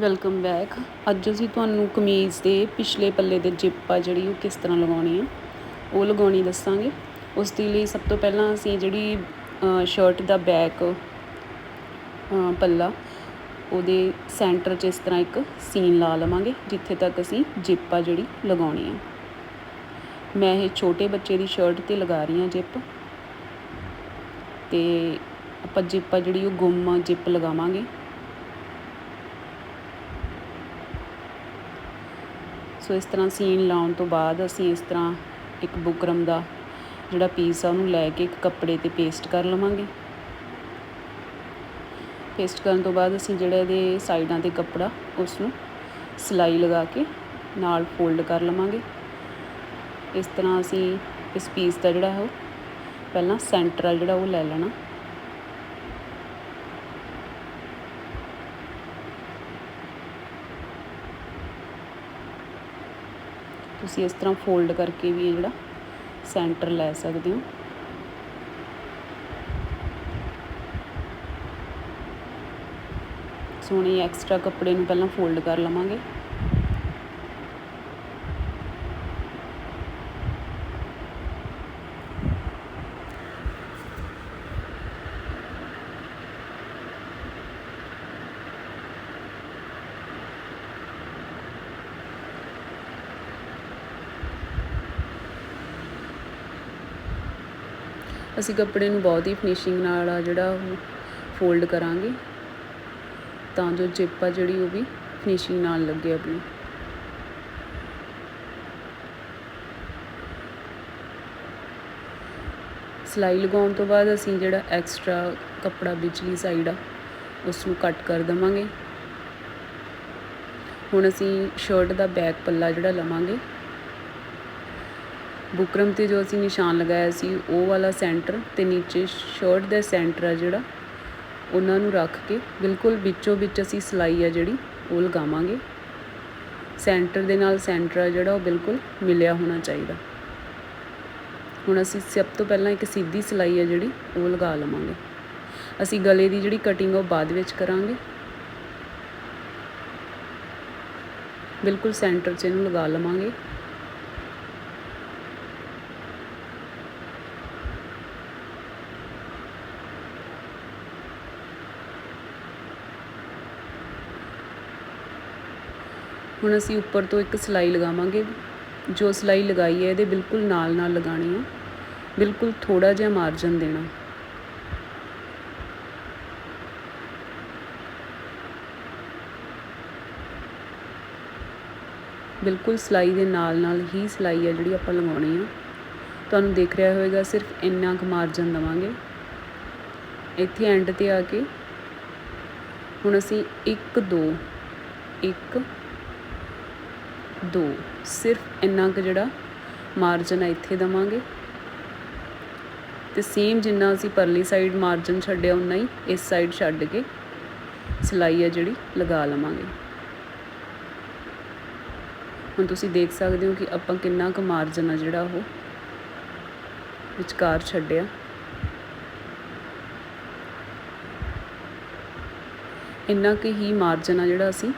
Welcome back ਅੱਜ ਅਸੀਂ ਤੁਹਾਨੂੰ ਕਮੀਜ਼ ਦੇ ਪਿਛਲੇ ਪੱਲੇ ਦੇ ਜਿੱਪ ਆ ਜਿਹੜੀ ਉਹ ਕਿਸ ਤਰ੍ਹਾਂ ਲਗਾਉਣੀ ਆ, ਉਹ ਲਗਾਉਣੀ ਦੱਸਾਂਗੇ। ਉਸ ਦੇ ਲਈ ਸਭ ਤੋਂ ਪਹਿਲਾਂ ਅਸੀਂ ਜਿਹੜੀ ਸ਼ਰਟ ਦਾ ਬੈਕ ਪੱਲਾ, ਉਹਦੇ ਸੈਂਟਰ 'ਚ ਇਸ ਤਰ੍ਹਾਂ ਇੱਕ ਸੀਨ ਲਾ ਲਵਾਂਗੇ, ਜਿੱਥੇ ਤੱਕ ਅਸੀਂ ਜਿੱਪ ਆ ਜਿਹੜੀ ਲਗਾਉਣੀ ਆ। ਮੈਂ ਇਹ ਛੋਟੇ ਬੱਚੇ ਦੀ ਸ਼ਰਟ ਤੇ ਲਗਾ ਰਹੀ ਹਾਂ ਜਿੱਪ। ਤੇ ਆਪਾਂ ਜਿੱਪ ਆ ਜਿਹੜੀ ਉਹ ਗੁੰਮ ਜਿੱਪ ਲਗਾਵਾਂਗੇ। ਸੋ ਇਸ ਤਰ੍ਹਾਂ ਸੀਨ ਲਾਉਣ ਤੋਂ ਬਾਅਦ ਅਸੀਂ ਇਸ ਤਰ੍ਹਾਂ ਇੱਕ ਬੁਕਰਮ ਦਾ ਜਿਹੜਾ ਪੀਸ ਆ ਉਹਨੂੰ ਲੈ ਕੇ ਇੱਕ ਕੱਪੜੇ ਤੇ ਪੇਸਟ ਕਰ ਲਵਾਂਗੇ। ਪੇਸਟ ਕਰਨ ਤੋਂ ਬਾਅਦ ਅਸੀਂ ਜਿਹੜਾ ਇਹਦੇ ਸਾਈਡਾਂ ਤੇ ਕੱਪੜਾ ਉਸ ਨੂੰ ਸਿਲਾਈ ਲਗਾ ਕੇ ਨਾਲ ਫੋਲਡ ਕਰ ਲਵਾਂਗੇ। ਇਸ ਤਰ੍ਹਾਂ ਅਸੀਂ ਇਸ ਪੀਸ ਦਾ ਜਿਹੜਾ ਉਹ ਪਹਿਲਾਂ ਸੈਂਟਰ ਆ ਜਿਹੜਾ ਉਹ ਲੈ ਲੈਣਾ। ਤੁਸੀਂ ਇਸ ਤਰ੍ਹਾਂ ਫੋਲਡ ਕਰਕੇ ਵੀ ਇਹ ਜਿਹੜਾ ਸੈਂਟਰ ਲੈ ਸਕਦੇ ਹੋ। ਸੋਹਣੇ ਐਕਸਟਰਾ ਕੱਪੜੇ ਨੂੰ ਪਹਿਲਾਂ ਫੋਲਡ ਕਰ ਲਵਾਂਗੇ। ਅਸੀਂ ਕੱਪੜੇ ਨੂੰ ਬਹੁਤ ਹੀ ਫਿਨਿਸ਼ਿੰਗ ਨਾਲ ਆ ਜਿਹੜਾ ਉਹ ਫੋਲਡ ਕਰਾਂਗੇ। ਤਾਂ ਜੋ ਜਿੱਪ ਆ ਜਿਹੜੀ ਉਹ ਵੀ ਫਿਨਿਸ਼ਿੰਗ ਨਾਲ ਲੱਗੇ ਆਪਣੀ। ਸਿਲਾਈ ਲਗਾਉਣ ਤੋਂ ਬਾਅਦ ਅਸੀਂ ਜਿਹੜਾ ਐਕਸਟਰਾ ਕੱਪੜਾ ਵਿਚਲੀ ਸਾਈਡ ਆ ਉਸ ਨੂੰ ਕੱਟ ਕਰ ਦਵਾਂਗੇ। ਹੁਣ ਅਸੀਂ ਸ਼ਰਟ ਦਾ ਬੈਕ ਪੱਲਾ ਜਿਹੜਾ ਲਵਾਂਗੇ। ਬੁਕਰਮ ਤੇ ਜੋ ਅਸੀਂ ਨਿਸ਼ਾਨ ਲਗਾਇਆ ਸੀ, ਉਹ ਵਾਲਾ ਸੈਂਟਰ ਤੇ ਨੀਚੇ ਸ਼ਰਟ ਦਾ ਸੈਂਟਰ ਆ ਜਿਹੜਾ, ਉਹਨਾਂ ਨੂੰ ਰੱਖ ਕੇ ਬਿਲਕੁਲ ਵਿੱਚੋਂ ਵਿੱਚ ਅਸੀਂ ਸਿਲਾਈ ਆ ਜਿਹੜੀ, ਉਹ ਲਗਾਵਾਂਗੇ। ਸੈਂਟਰ ਦੇ ਨਾਲ ਸੈਂਟਰ ਆ ਜਿਹੜਾ, ਉਹ ਬਿਲਕੁਲ ਮਿਲਿਆ ਹੋਣਾ ਚਾਹੀਦਾ। ਹੁਣ ਅਸੀਂ ਸਭ ਤੋਂ ਪਹਿਲਾਂ ਇੱਕ ਸਿੱਧੀ ਸਿਲਾਈ ਆ ਜਿਹੜੀ, ਉਹ ਲਗਾ ਲਵਾਂਗੇ। ਅਸੀਂ ਗਲੇ ਦੀ ਜਿਹੜੀ ਕਟਿੰਗ ਉਹ ਬਾਅਦ ਵਿੱਚ ਕਰਾਂਗੇ। ਬਿਲਕੁਲ ਸੈਂਟਰ 'ਚ ਇਹਨੂੰ ਲਗਾ ਲਵਾਂਗੇ। ਹੁਣ ਅਸੀਂ ਉੱਪਰ ਤੋਂ ਇੱਕ ਸਿਲਾਈ ਲਗਾਵਾਂਗੇ। ਜੋ ਸਿਲਾਈ ਲਗਾਈ ਹੈ, ਇਹਦੇ ਬਿਲਕੁਲ ਨਾਲ ਨਾਲ ਲਗਾਣੀ ਆ। ਬਿਲਕੁਲ ਥੋੜਾ ਜਿਹਾ ਮਾਰਜਨ ਦੇਣਾ। ਬਿਲਕੁਲ ਸਿਲਾਈ ਦੇ ਨਾਲ ਨਾਲ ਹੀ ਸਿਲਾਈ ਹੈ ਜਿਹੜੀ ਆਪਾਂ ਲਗਾਉਣੀ ਆ। ਤੁਹਾਨੂੰ ਦੇਖ ਰਿਹਾ ਹੋਵੇਗਾ, ਸਿਰਫ ਇੰਨਾ ਕੁ ਮਾਰਜਨ ਦਵਾਂਗੇ। ਇੱਥੇ ਐਂਡ ਤੇ ਆ ਕੇ ਹੁਣ ਅਸੀਂ 1 2 1 2 ਸਿਰਫ ਇੰਨਾ ਕੁ ਜਿਹੜਾ ਮਾਰਜਨ ਆ ਇੱਥੇ ਦਵਾਂਗੇ। ਤੇ ਸੇਮ ਜਿੰਨਾ ਅਸੀਂ ਪਰਲੀ ਸਾਈਡ ਮਾਰਜਨ ਛੱਡਿਆ ਉਨਾ ਹੀ ਇਸ ਸਾਈਡ ਛੱਡ ਕੇ ਸਿਲਾਈ ਆ ਜਿਹੜੀ, ਲਗਾ ਲਵਾਂਗੇ। ਹੁਣ ਤੁਸੀਂ ਦੇਖ ਸਕਦੇ ਹੋ ਕਿ ਆਪਾਂ ਕਿੰਨਾ ਕੁ ਮਾਰਜਨ ਆ ਜਿਹੜਾ ਉਹ ਵਿਚਕਾਰ ਛੱਡਿਆ। ਇੰਨਾ ਕੁ ਹੀ ਮਾਰਜਨ ਆ ਜਿਹੜਾ ਅਸੀਂ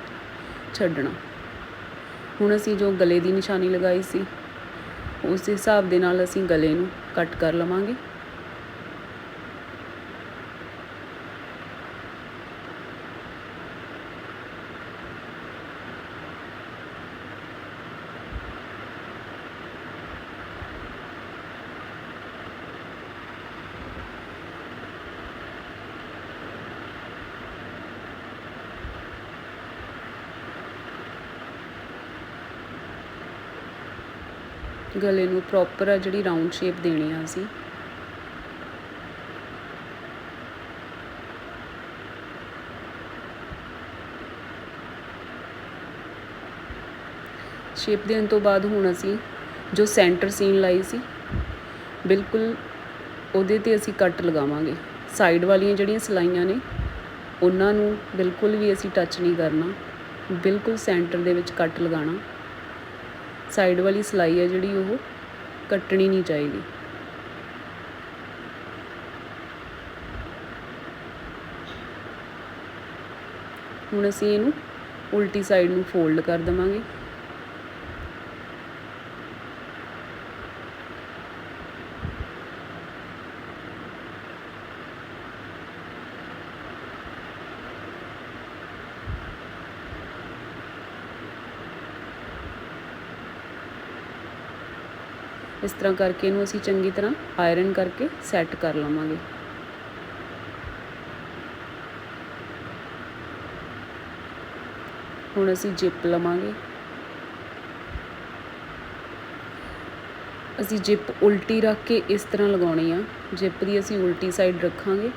ਛੱਡਣਾ। ਹੁਣ ਅਸੀਂ ਜੋ ਗਲੇ ਦੀ ਨਿਸ਼ਾਨੀ ਲਗਾਈ ਸੀ, ਉਸ ਹਿਸਾਬ ਦੇ ਨਾਲ ਅਸੀਂ ਗਲੇ ਨੂੰ ਕੱਟ ਕਰ ਲਵਾਂਗੇ। ਗਲੇ ਨੂੰ ਪ੍ਰੋਪਰ ਆ ਜਿਹੜੀ ਰਾਉਂਡ ਸ਼ੇਪ ਦੇਣੀ ਆ ਅਸੀਂ। ਸ਼ੇਪ ਦੇਣ ਤੋਂ ਬਾਅਦ ਹੁਣ ਅਸੀਂ ਜੋ ਸੈਂਟਰ ਸੀਨ ਲਾਈ ਸੀ, ਬਿਲਕੁਲ ਉਹਦੇ ਤੇ ਅਸੀਂ ਕੱਟ ਲਗਾਵਾਂਗੇ। ਸਾਈਡ ਵਾਲੀਆਂ ਜਿਹੜੀਆਂ ਸਲਾਈਆਂ ਨੇ, ਉਹਨਾਂ ਨੂੰ ਬਿਲਕੁਲ ਵੀ ਅਸੀਂ ਟੱਚ ਨਹੀਂ ਕਰਨਾ। ਬਿਲਕੁਲ ਸੈਂਟਰ ਦੇ ਵਿੱਚ ਕੱਟ ਲਗਾਉਣਾ। ਸਾਈਡ ਵਾਲੀ ਸਲਾਈ ਹੈ ਜਿਹੜੀ ਉਹ ਕੱਟਣੀ ਨਹੀਂ ਚਾਹੀਦੀ। ਹੁਣ ਅਸੀਂ ਇਹਨੂੰ ਉਲਟੀ ਸਾਈਡ ਨੂੰ ਫੋਲਡ ਕਰ ਦਵਾਂਗੇ। ਇਸ ਤਰ੍ਹਾਂ ਕਰਕੇ ਇਹਨੂੰ ਅਸੀਂ ਚੰਗੀ ਤਰ੍ਹਾਂ ਆਇਰਨ ਕਰਕੇ ਸੈੱਟ ਕਰ ਲਵਾਂਗੇ। ਹੁਣ ਅਸੀਂ ਜਿਪ ਲਵਾਂਗੇ। ਅਸੀਂ ਜਿਪ ਉਲਟੀ ਰੱਖ ਕੇ ਇਸ ਤਰ੍ਹਾਂ ਲਗਾਉਣੀ ਆ। ਜਿਪ ਦੀ ਅਸੀਂ ਉਲਟੀ ਸਾਈਡ ਰੱਖਾਂਗੇ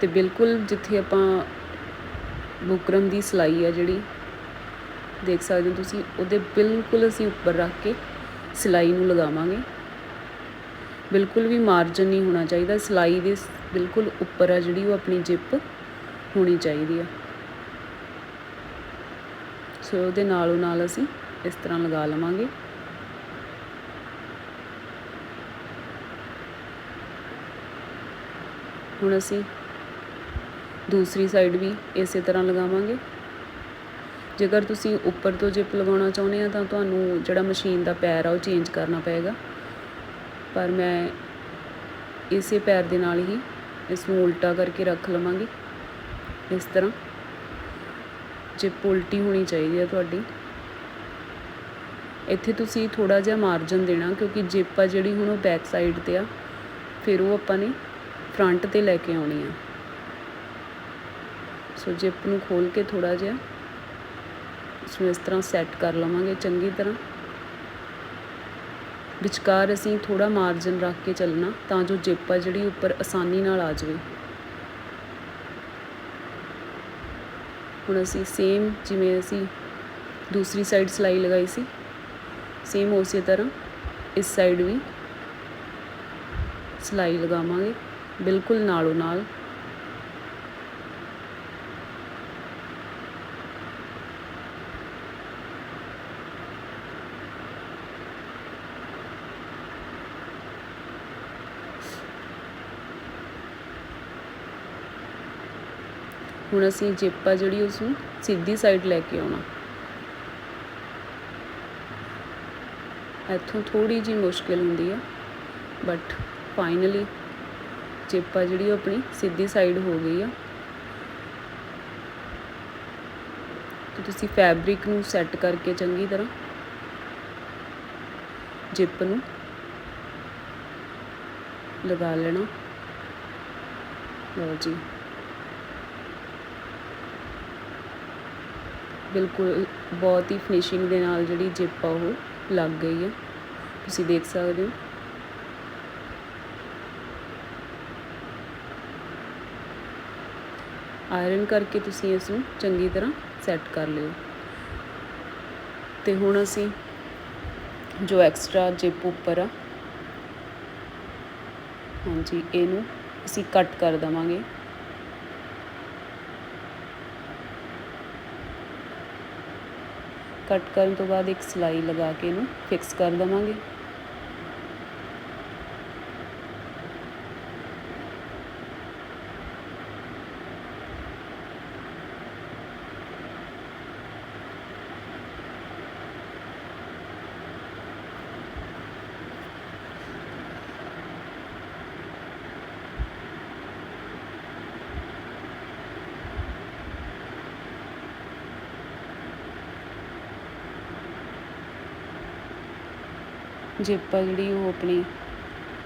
ਤੇ ਬਿਲਕੁਲ ਜਿੱਥੇ ਆਪਾਂ ਬੁਕਰਮ ਦੀ ਸਲਾਈ ਆ ਜਿਹੜੀ, ਦੇਖ ਸਕਦੇ ਹੋ ਤੁਸੀਂ, ਉਹਦੇ ਬਿਲਕੁਲ ਅਸੀਂ ਉੱਪਰ ਰੱਖ ਕੇ ਸਿਲਾਈ ਨੂੰ ਲਗਾਵਾਂਗੇ। ਬਿਲਕੁਲ ਵੀ ਮਾਰਜਨ ਨਹੀਂ ਹੋਣਾ ਚਾਹੀਦਾ। ਸਿਲਾਈ ਦੇ ਬਿਲਕੁਲ ਉੱਪਰ ਆ ਜਿਹੜੀ ਉਹ ਆਪਣੀ ਜਿਪ ਹੋਣੀ ਚਾਹੀਦੀ ਆ। ਸੋ ਉਹਦੇ ਨਾਲੋਂ ਨਾਲ ਅਸੀਂ ਇਸ ਤਰ੍ਹਾਂ ਲਗਾ ਲਵਾਂਗੇ। ਹੁਣ ਅਸੀਂ ਦੂਸਰੀ ਸਾਈਡ ਵੀ ਇਸੇ ਤਰ੍ਹਾਂ ਲਗਾਵਾਂਗੇ। ਜੇਕਰ ਤੁਸੀਂ ਉੱਪਰ ਤੋਂ ਜਿਪ ਲਗਾਉਣਾ ਚਾਹੁੰਦੇ ਆ ਤਾਂ ਤੁਹਾਨੂੰ ਜਿਹੜਾ ਮਸ਼ੀਨ ਦਾ ਪੈਰ ਆ ਉਹ ਚੇਂਜ ਕਰਨਾ ਪਏਗਾ। ਪਰ ਮੈਂ ਇਸੇ ਪੈਰ ਦੇ ਨਾਲ ਹੀ ਇਸ ਨੂੰ ਉਲਟਾ ਕਰਕੇ ਰੱਖ ਲਵਾਂਗੀ। ਇਸ ਤਰ੍ਹਾਂ ਜਿਪ ਉਲਟੀ ਹੋਣੀ ਚਾਹੀਦੀ ਹੈ ਤੁਹਾਡੀ। ਇੱਥੇ ਤੁਸੀਂ ਥੋੜਾ ਜਿਹਾ ਮਾਰਜਨ ਦੇਣਾ ਕਿਉਂਕਿ ਜਿਪ ਆ ਜਿਹੜੀ ਹੁਣ ਉਹ ਬੈਕ ਸਾਈਡ ਤੇ ਆ, ਫਿਰ ਉਹ ਆਪਾਂ ਨੇ ਫਰੰਟ ਤੇ ਲੈ ਕੇ ਆਉਣੀ ਆ। ਸੋ ਜਿਪ ਨੂੰ ਖੋਲ ਕੇ ਥੋੜਾ ਜਿਹਾ ਇਸ ਨੂੰ ਇਸ ਤਰ੍ਹਾਂ ਸੈੱਟ ਕਰ ਲਵਾਂਗੇ ਚੰਗੀ ਤਰ੍ਹਾਂ। ਵਿਚਕਾਰ ਅਸੀਂ ਥੋੜਾ ਮਾਰਜਨ ਰੱਖ ਕੇ ਚੱਲਣਾ ਤਾਂ ਜੋ ਜਿਪ ਆ ਜਿਹੜੀ ਉੱਪਰ ਆਸਾਨੀ ਨਾਲ ਆ ਜਾਵੇ। ਹੁਣ ਅਸੀਂ ਸੇਮ ਜਿਵੇਂ ਅਸੀਂ ਦੂਸਰੀ ਸਾਈਡ ਸਲਾਈ ਲਗਾਈ ਸੀ ਸੇਮ ਉਸੇ ਤਰ੍ਹਾਂ ਇਸ ਸਾਈਡ ਵੀ ਸਲਾਈ ਲਗਾਵਾਂਗੇ, ਬਿਲਕੁਲ ਨਾਲੋਂ ਨਾਲ। ਹੁਣ ਅਸੀਂ ਜਿਪ ਆ ਜਿਹੜੀ ਉਸ ਨੂੰ ਸਿੱਧੀ ਸਾਈਡ ਲੈ ਕੇ ਆਉਣਾ। ਇੱਥੋਂ ਥੋੜੀ ਜੀ ਮੁਸ਼ਕਿਲ ਹੁੰਦੀ ਆ ਬਟ ਫਾਈਨਲੀ ਜਿਪ ਆ ਜਿਹੜੀ ਉਹ ਆਪਣੀ ਸਿੱਧੀ ਸਾਈਡ ਹੋ ਗਈ ਆ। ਤੇ ਤੁਸੀਂ ਫੈਬਰਿਕ ਨੂੰ ਸੈੱਟ ਕਰਕੇ ਚੰਗੀ ਤਰ੍ਹਾਂ ਜਿਪ ਨੂੰ ਲਗਾ ਲੈਣਾ। ਲਓ ਜੀ। ਬਿਲਕੁਲ ਬਹੁਤ ਹੀ ਫਿਨਿਸ਼ਿੰਗ ਦੇ ਨਾਲ ਜਿਹੜੀ ਜਿਪ ਆ ਉਹ ਲੱਗ ਗਈ ਹੈ। ਤੁਸੀਂ ਦੇਖ ਸਕਦੇ ਹੋ। ਆਇਰਨ ਕਰਕੇ ਤੁਸੀਂ ਇਸ ਨੂੰ ਚੰਗੀ ਤਰ੍ਹਾਂ ਸੈੱਟ ਕਰ ਲਿਓ। ਤੇ ਹੁਣ ਅਸੀਂ ਜੋ ਐਕਸਟਰਾ ਜਿਪ ਉੱਪਰ ਆ, ਹਾਂਜੀ, ਇਹਨੂੰ ਅਸੀਂ ਕੱਟ ਕਰ ਦਵਾਂਗੇ। ਕੱਟ ਕਰਨ ਤੋਂ ਬਾਅਦ ਇੱਕ ਸਲਾਈ ਲਗਾ ਕੇ ਇਹਨੂੰ ਫਿਕਸ ਕਰ ਦਵਾਂਗੇ। ਜਿਪ ਆ ਜਿਹੜੀ ਉਹ ਆਪਣੀ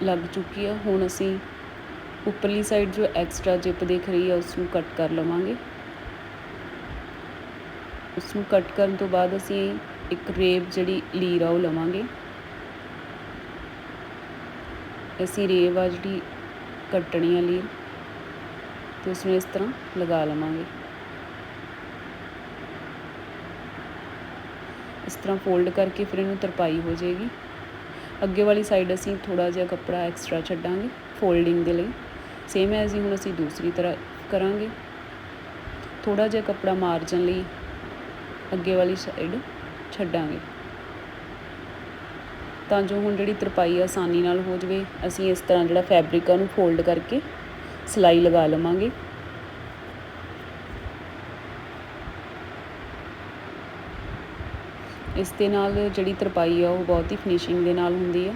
ਲੱਗ ਚੁੱਕੀ ਆ, ਹੁਣ ਅਸੀਂ ਉੱਪਰਲੀ ਸਾਈਡ ਜੋ ਐਕਸਟਰਾ ਜਿਪ ਦਿਖ ਰਹੀ ਆ ਉਸ ਨੂੰ ਕੱਟ ਕਰ ਲਵਾਂਗੇ। ਉਸ ਨੂੰ ਕੱਟ ਕਰਨ ਤੋਂ ਬਾਅਦ ਅਸੀਂ ਇੱਕ ਰੇਬ ਜਿਹੜੀ ਲੀਰ ਆ, ਉਹ ਲਵਾਂਗੇ। ਅਸੀਂ ਰੇਬ ਆ ਜਿਹੜੀ ਕੱਟਣੀ ਆ ਲੀਰ, ਤੇ ਉਸ ਨੂੰ ਇਸ ਤਰ੍ਹਾਂ ਲਗਾ ਲਵਾਂਗੇ। ਇਸ ਤਰ੍ਹਾਂ ਫੋਲਡ ਕਰਕੇ ਫਿਰ ਇਹਨੂੰ ਤਰਪਾਈ ਹੋ ਜਾਏਗੀ। ਅੱਗੇ ਵਾਲੀ ਸਾਈਡ ਅਸੀਂ ਥੋੜਾ ਜਿਹਾ ਕੱਪੜਾ ਐਕਸਟਰਾ ਛੱਡਾਂਗੇ ਫੋਲਡਿੰਗ ਦੇ ਲਈ। ਸੇਮ ਐਜ਼ ਹੀ ਹੁਣ ਅਸੀਂ ਦੂਸਰੀ ਤਰ੍ਹਾਂ ਕਰਾਂਗੇ। ਥੋੜਾ ਜਿਹਾ ਕੱਪੜਾ ਮਾਰਜਨ ਲਈ ਅੱਗੇ ਵਾਲੀ ਸਾਈਡ ਛੱਡਾਂਗੇ। ਤਾਂ ਜੋ ਹੁਣ ਜਿਹੜੀ ਤਰਪਾਈ ਆਸਾਨੀ ਨਾਲ ਹੋ ਜਵੇ, ਅਸੀਂ ਇਸ ਤਰ੍ਹਾਂ ਜਿਹੜਾ ਫੈਬਰਿਕ ਆ ਉਹਨੂੰ ਫੋਲਡ ਕਰਕੇ ਸਿਲਾਈ ਲਗਾ ਲਵਾਂਗੇ। ਇਸ ਦੇ ਨਾਲ ਜਿਹੜੀ ਤਰਪਾਈ ਆ, ਉਹ ਬਹੁਤ ਹੀ ਫਿਨਿਸ਼ਿੰਗ ਦੇ ਨਾਲ ਹੁੰਦੀ ਆ।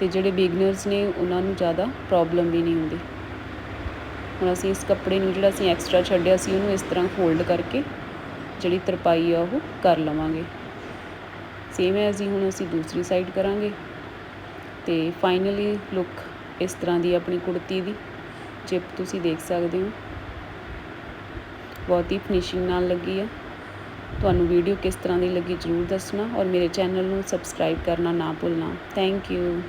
ਤੇ ਜਿਹੜੇ ਬਿਗਨਰਸ ਨੇ, ਉਹਨਾਂ ਨੂੰ ਜ਼ਿਆਦਾ ਪ੍ਰੋਬਲਮ ਵੀ ਨਹੀਂ ਹੁੰਦੀ। ਹੁਣ ਅਸੀਂ ਇਸ ਕੱਪੜੇ ਨੂੰ ਜਿਹੜਾ ਅਸੀਂ ਐਕਸਟਰਾ ਛੱਡਿਆ ਸੀ, ਉਹਨੂੰ ਇਸ ਤਰ੍ਹਾਂ ਫੋਲਡ ਕਰਕੇ ਜਿਹੜੀ ਤਰਪਾਈ ਆ, ਉਹ ਕਰ ਲਵਾਂਗੇ। ਸੇਮ ਹੈ, ਅਸੀਂ ਹੁਣ ਅਸੀਂ ਦੂਸਰੀ ਸਾਈਡ ਕਰਾਂਗੇ। ਤੇ ਫਾਈਨਲੀ ਲੁੱਕ ਇਸ ਤਰ੍ਹਾਂ ਦੀ ਆਪਣੀ ਕੁੜਤੀ ਦੀ, ਜਿਪ ਤੁਸੀਂ ਦੇਖ ਸਕਦੇ ਹੋ। ਬਹੁਤ ਹੀ ਫਿਨਿਸ਼ਿੰਗ ਨਾਲ ਲੱਗੀ ਆ। ਤੁਹਾਨੂੰ ਵੀਡੀਓ ਕਿਸ ਤਰ੍ਹਾਂ ਦੀ ਲੱਗੀ ਜਰੂਰ ਦੱਸਣਾ ਔਰ ਮੇਰੇ ਚੈਨਲ ਨੂੰ ਸਬਸਕ੍ਰਾਈਬ ਕਰਨਾ ਨਾ ਭੁੱਲਣਾ। Thank you